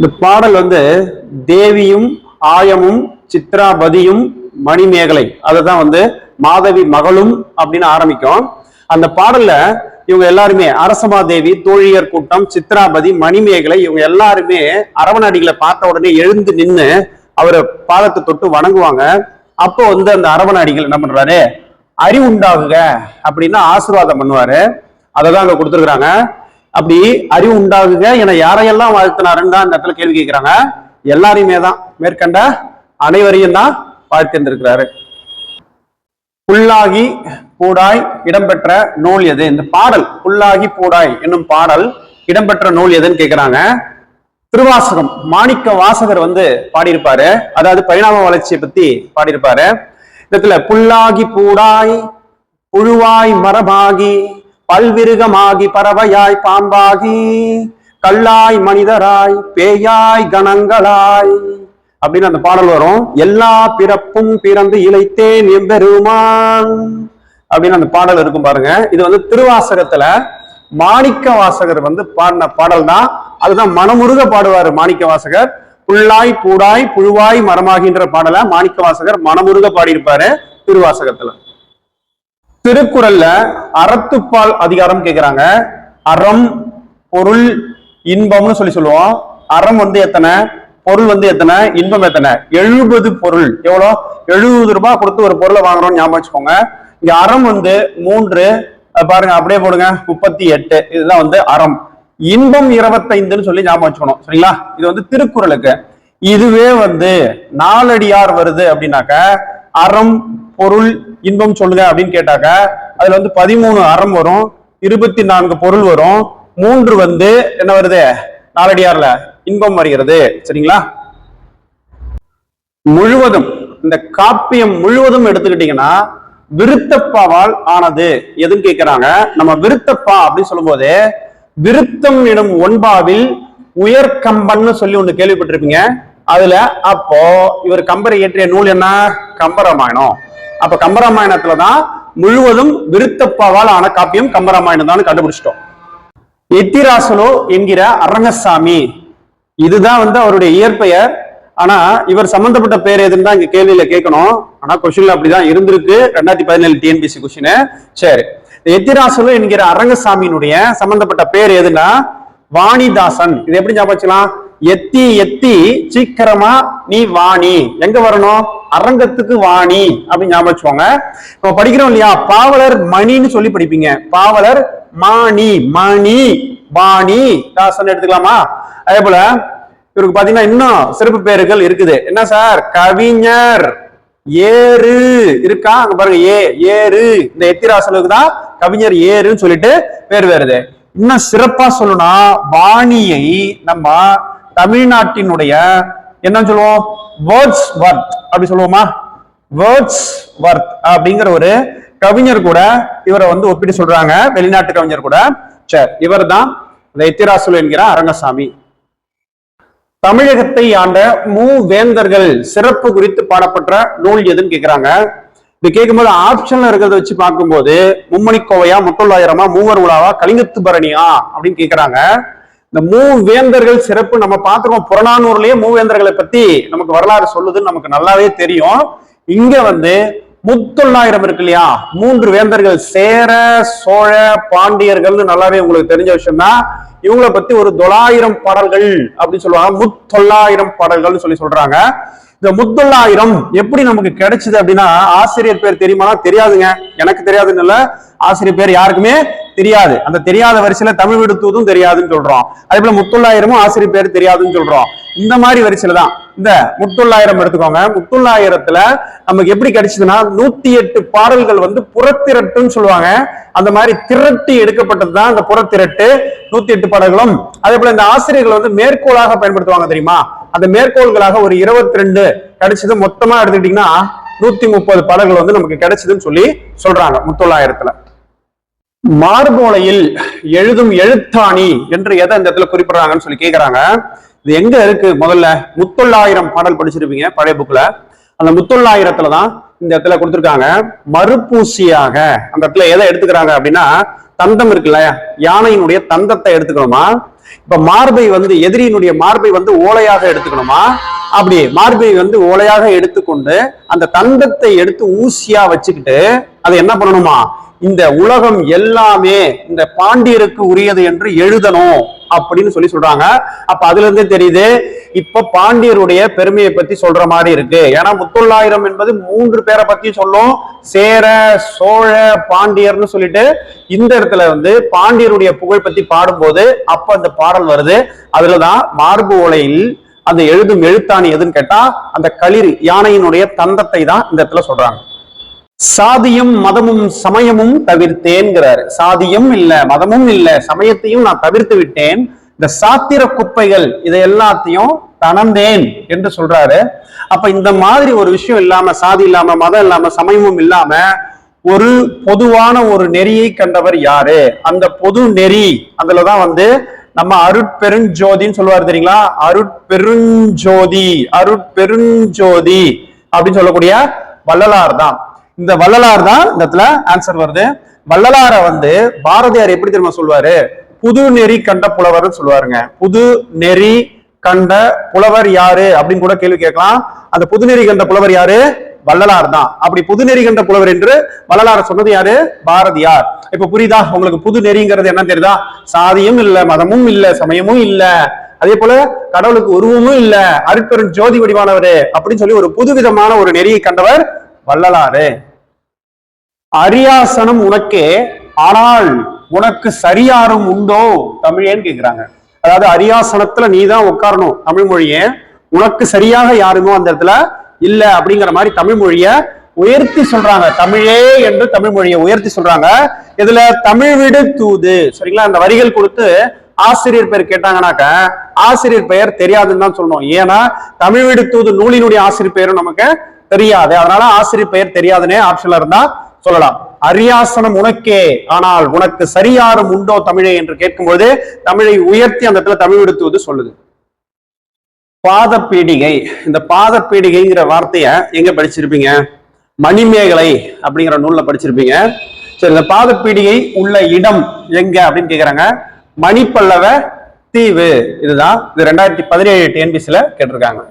இந்த பாடல் வந்து தேவியும் ஆயமும் சித்ராபதியும் மணிமேகலை. அதுதான் வந்து மாதவி மகளும் அப்படின்னு ஆரம்பிக்கும். அந்த பாடல்ல இவங்க எல்லாருமே அரசமாதேவி தோழியர் கூட்டம் சித்ராபதி மணிமேகலை இவங்க எல்லாருமே அரவணடிகளை பார்த்த உடனே எழுந்து நின்று அவரை பாதத்தை தொட்டு வணங்குவாங்க. அப்போ வந்து அந்த அரவணடிகள் என்ன பண்றாரு? அறிவுண்டாகுக அப்படின்னு ஆசீர்வாதம் பண்ணுவாரு. அதை தான் அங்க கொடுத்துருக்குறாங்க. அப்படி அறிவு உண்டாகுக என யாரையெல்லாம் வாழ்த்தினாருன்னு தான் இந்த இடத்துல கேள்வி கேட்கிறாங்க எல்லாரையுமே தான் மேற்கண்ட அனைவரையும் தான் வாழ்த்திருந்திருக்கிறாரு. புல்லாகி பூடாய் இடம்பெற்ற நூல் எது? இந்த பாடல் புல்லாகி பூடாய் என்னும் பாடல் இடம்பெற்ற நூல் எதுன்னு கேட்கிறாங்க திருவாசகம் மாணிக்க வாசகர் வந்து பாடியிருப்பாரு. அதாவது பரிணாம வளர்ச்சியை பத்தி பாடியிருப்பாரு. இடத்துல புல்லாகி பூடாய் புழுவாய் மரபாகி பல்விருகமாகி பறவையாய் பாம்பாகி கல்லாய் மனிதராய் பேயாய் கணங்களாய். அப்படின்னு அந்த பாடல் வரும். எல்லா பிறப்பும் பிறந்து இழைத்தேன் எம்பெருமான். அப்படின்னு அந்த பாடல் இருக்கும் பாருங்க. இது வந்து திருவாசகத்துல மாணிக்க வாசகர் வந்து பாடின பாடல் தான். அதுதான் மனமுருக பாடுவாரு மாணிக்க வாசகர். புல்லாய் பூடாய் புழுவாய் மரமாகின்ற பாடலை மாணிக்க வாசகர் மனமுருக பாடியிருப்பாரு திருவாசகத்துல. திருக்குறள்ல அறத்துப்பால் அதிகாரம் கேட்கிறாங்க அறம் பொருள் இன்பம்னு சொல்லி சொல்லுவோம். அறம் வந்து எத்தனை? பொருள் வந்து எத்தனை? இன்பம் எத்தனை? எழுபது பொருள். எவ்வளோ? எழுபது ரூபாய் கொடுத்து ஒரு பொருளை வாங்குறோம்னு ஞாபகம் வச்சுக்கோங்க. இங்க அறம் வந்து மூன்று பாருங்க அப்படியே போடுங்க. முப்பத்தி எட்டு. இதுதான் வந்து அறம். இன்பம் இருபத்தைந்துன்னு சொல்லி ஞாபகம் வச்சுக்கணும். சரிங்களா? இது வந்து திருக்குறளுக்கு. இதுவே வந்து நாலடியார் வருது அப்படின்னாக்க அறம் பொருள் இன்பம் சொல்லுங்க அப்படின்னு கேட்டாக்க அதுல வந்து பதிமூணு அறம் வரும் இருபத்தி நான்கு பொருள் வரும் மூன்று வந்து என்ன வருது? நாலடியார்ல இன்பம் வருகிறது. சரிங்களா? முழுவதும் இந்த காப்பியம் முழுவதும் எடுத்துக்கிட்டீங்கன்னா விருத்தப்பாவால் ஆனது. எதுன்னு கேட்கிறாங்க நம்ம விருத்தப்பா அப்படின்னு சொல்லும்போது விருத்தம் எனும் ஒன்பாவில் உயர்கம்பன்னு சொல்லி ஒண்ணு கேள்விப்பட்டிருப்பீங்க. அதுல அப்போ இவர் கம்பரை இயற்றிய நூல் என்ன? கம்பராமாயணம் அப்ப கம்பராமாயணத்துலதான் முழுவதும் விருத்தப்பாவால் ஆன காப்பியம் கம்பராமாயணம் தான் கண்டுபிடிச்சிட்டோம். எத்திராசலோ என்கிற அரங்கசாமி. இதுதான் வந்து அவருடைய இயற்பெயர். ஆனா இவர் சம்பந்தப்பட்ட பேர் எதுன்னு தான் இங்க கேள்வியில கேட்கணும். ஆனா கொஸ்டின்ல அப்படிதான் இருந்திருக்கு. ரெண்டாயிரத்தி பதினேழு டிஎன்பிசி கொஸ்டின் சரி. எத்திராசலு என்கிற அரங்கசாமியினுடைய சம்பந்தப்பட்ட பேர் எதுன்னா வாணிதாசன். இது எப்படி ஞாபகம் வச்சுக்கலாம்? எத்தி எத்தி சீக்கிரமா நீ வாணி. எங்க வரணும்? அரங்கத்துக்கு வாணி. அப்படின்னு ஞாபகம் வச்சுக்கோங்க. நம்ம படிக்கிறோம் இல்லையா? பாவலர் மணின்னு சொல்லி படிப்பீங்க. பாவலர் மாணி மணி வாணி. தாசன் எடுத்துக்கலாமா? அதே போல இவருக்கு பாத்தீங்கன்னா இன்னும் சிறப்பு பேர்கள் இருக்குது. என்ன சார்? கவிஞர். ஏறு. இருக்கா? அங்க பாருங்க ஏ ஏறு. இந்த எத்திராசலுக்கு தான் கவிஞர் ஏறுன்னு சொல்லிட்டு பேர் வருது. இன்னும் சிறப்பா சொல்லணும்னா வாணியை நம்ம தமிழ்நாட்டினுடைய என்ன சொல்லுவோம்? வேர்ட்ஸ் வர்த் அப்படி சொல்லுவோமா? வேர்ட்ஸ் வர்த் அப்படிங்கிற ஒரு கவிஞர் கூட இவரை வந்து ஒப்பிட்டு சொல்றாங்க. வெளிநாட்டு கவிஞர் கூட. சரி இவர் தான் எத்திராசுல் என்கிற அரங்கசாமி. தமிழகத்தை ஆண்ட மூவேந்தர்கள் சிறப்பு குறித்து பாடப்பட்ட நூல் எதுன்னு கேட்கிறாங்க இது கேட்கும்போது ஆப்ஷன்ல இருக்கிறத வச்சு பார்க்கும்போது மும்மணிக்கோவையா முட்டொள்ளாயிரமா மூவர் உலாவா கலிங்கத்து பரணியா அப்படின்னு கேட்கிறாங்க இந்த மூவேந்தர்கள் சிறப்பு நம்ம பார்த்துருக்கோம். புறநானூர்லயே மூவேந்தர்களை பத்தி நமக்கு வரலாறு சொல்லுதுன்னு நமக்கு நல்லாவே தெரியும். இங்க வந்து முத்தொள்ளாயிரம் இருக்கு இல்லையா? மூன்று வேந்தர்கள் சேர சோழ பாண்டியர்கள்னு நல்லாவே உங்களுக்கு தெரிஞ்ச விஷயம் தான் இவங்களை பத்தி ஒரு தொள்ளாயிரம் பாடல்கள் அப்படின்னு சொல்லுவாங்க. முத்தொள்ளாயிரம் பாடல்கள்னு சொல்லி சொல்றாங்க. இந்த முத்தொள்ளாயிரம் எப்படி நமக்கு கிடைச்சது அப்படின்னா ஆசிரியர் பேர் தெரியுமானா தெரியாதுங்க. எனக்கு தெரியாதுன்னு இல்ல. ஆசிரியர் பேர் யாருக்குமே தெரியாது. அந்த தெரியாத வரிசையில தமிழ் விடுத்துவதும் தெரியாதுன்னு சொல்றோம். அதே போல முத்தொள்ளாயிரமும் ஆசிரியர் பேர் தெரியாதுன்னு சொல்றோம். இந்த மாதிரி வரிசையில தான் இந்த முத்தொள்ளாயிரம் எடுத்துக்கோங்க. முத்தொள்ளாயிரத்துல நமக்கு எப்படி கிடைச்சதுன்னா நூத்தி எட்டு பாடல்கள் வந்து புறத்திரட்டுன்னு சொல்லுவாங்க. அந்த மாதிரி திரட்டி எடுக்கப்பட்டது தான் இந்த புறத்திரட்டு நூத்தி எட்டு பாடல்களும். அதே போல இந்த ஆசிரியர்கள் வந்து மேற்கோளாக பயன்படுத்துவாங்க தெரியுமா? அந்த மேற்கோள்களாக ஒரு இருபத்தி ரெண்டு கிடைச்சது. மொத்தமா எடுத்துக்கிட்டீங்கன்னா நூத்தி முப்பது பாடல்கள் வந்து நமக்கு கிடைச்சதுன்னு சொல்லி சொல்றாங்க முத்தொள்ளாயிரத்துல. மார்போலையில் எழுதும் எழுத்தாணி என்று எதை இந்த இடத்துல குறிப்பிடுறாங்கன்னு சொல்லி கேக்குறாங்க. இது எங்க இருக்கு? முதல்ல முத்தொள்ளாயிரம் பாடல் படிச்சிருப்பீங்க பழைய புக்ல அந்த முத்தொள்ளாயிரத்துல தான் இந்த இடத்துல கொடுத்துருக்காங்க. மறுபூசியாக அந்த இடத்துல எதை எடுத்துக்கிறாங்க அப்படின்னா தந்தம் இருக்குல்ல யானையினுடைய தந்தத்தை எடுத்துக்கணுமா? இப்ப மார்பை வந்து எதிரியினுடைய மார்பை வந்து ஓலையாக எடுத்துக்கணுமா? அப்படி மார்பை வந்து ஓலையாக எடுத்துக்கொண்டு அந்த தந்தத்தை எடுத்து ஊசியா வச்சுக்கிட்டு அதை என்ன பண்ணணுமா? இந்த உலகம் எல்லாமே இந்த பாண்டியருக்கு உரியது என்று எழுதணும் அப்படின்னு சொல்லி சொல்றாங்க. அப்ப அதுல இருந்தே தெரியுது இப்ப பாண்டியருடைய பெருமையை பத்தி சொல்ற மாதிரி இருக்கு. ஏன்னா முத்தொள்ளாயிரம் என்பது மூன்று பேரை பத்தி சொல்லும். சேர சோழ பாண்டியர்னு சொல்லிட்டு இந்த இடத்துல வந்து பாண்டியருடைய புகழ் பத்தி பாடும்போது அப்ப அந்த பாடல் வருது. அதுலதான் மார்பு ஓலையில் அந்த எழுதும் எழுத்தாணி எதுன்னு கேட்டா அந்த களிர் யானையினுடைய தந்தத்தை தான் இந்த இடத்துல சொல்றாங்க. சாதியும் மதமும் சமயமும் தவிர்த்தேன்கிறாரு. சாதியும் இல்ல மதமும் இல்ல சமயத்தையும் நான் தவிர்த்து விட்டேன். இந்த சாத்திர குப்பைகள் இதை எல்லாத்தையும் தனந்தேன் என்று சொல்றாரு. அப்ப இந்த மாதிரி ஒரு விஷயம் இல்லாம சாதி இல்லாம மதம் இல்லாம சமயமும் இல்லாம ஒரு பொதுவான ஒரு நெறியை கண்டவர் யாரு? அந்த பொது நெறி அதுலதான் வந்து நம்ம அருட்பெருஞ்சோதின்னு சொல்லுவார் தெரியுங்களா? அருட்பெருஞ்சோதி அருட்பெருஞ்சோதி அப்படின்னு சொல்லக்கூடிய வள்ளலார் தான். இந்த வள்ளலார் தான் இந்த இடத்துல ஆன்சர் வருது. வள்ளலார வந்து பாரதியார் எப்படி தெரியுமா சொல்லுவாரு? புது நெறி கண்ட புலவர்னு சொல்லுவாருங்க. புது நெறி கண்ட புலவர் யாரு? அப்படின்னு கூட கேள்வி கேட்கலாம். அந்த புது நெறி கண்ட புலவர் யாரு? வள்ளலார் தான். அப்படி புது நெறி கண்ட புலவர் என்று வள்ளலார சொன்னது யாரு? பாரதியார். இப்ப புரியுதா? உங்களுக்கு புது நெறிங்கிறது என்ன தெரியுதா? சாதியும் இல்ல மதமும் இல்ல சமயமும் இல்ல. அதே போல கடவுளுக்கு உருவமும் இல்ல. அருட்பெரும் ஜோதி வடிவானவர். அப்படின்னு சொல்லி ஒரு புதுவிதமான ஒரு நெறியை கண்டவர் வள்ளலாறு அரியாசனம் உனக்கே ஆனால் உனக்கு சரியாரும் உண்டோ? தமிழேன்னு கேக்குறாங்க. அதாவது அரியாசனத்துல நீ தான் உட்காரணும். தமிழ் மொழிய உனக்கு சரியாக யாருமோ அந்த இடத்துல இல்ல அப்படிங்கிற மாதிரி தமிழ் மொழிய உயர்த்தி சொல்றாங்க. தமிழே என்று தமிழ் மொழியை உயர்த்தி சொல்றாங்க. இதுல தமிழ் விடு தூது. சரிங்களா? அந்த வரிகள் கொடுத்து ஆசிரியர் பெயர் கேட்டாங்கன்னாக்க ஆசிரியர் பெயர் தெரியாதுன்னு தான் சொல்லணும். ஏன்னா தமிழ் விடு தூது நூலினுடைய ஆசிரியர் பெயரும் நமக்கு தெரியாது. அதனால ஆசிரியர் பெயர் தெரியாதுன்னே ஆப்ஷன்ல இருந்தா சொல்லலாம். அரியாசனம் உனக்கே ஆனால் உனக்கு சரியாரும் உண்டோ தமிழே என்று கேட்கும்போது தமிழை உயர்த்தி அந்த இடத்துல தமிழ் விடுத்துவது சொல்லுது. பாதப்பீடிகை இந்த பாதப்பீடிகைங்கிற வார்த்தைய எங்க படிச்சிருப்பீங்க? மணிமேகலை அப்படிங்கிற நூல்ல படிச்சிருப்பீங்க. சரி இந்த பாதப்பீடிகை உள்ள இடம் எங்க அப்படின்னு கேக்குறாங்க. மணிப்பல்லவ தீவு. இதுதான் இது ரெண்டாயிரத்தி பதினேழு டிஎன்பிசில கேட்டிருக்காங்க.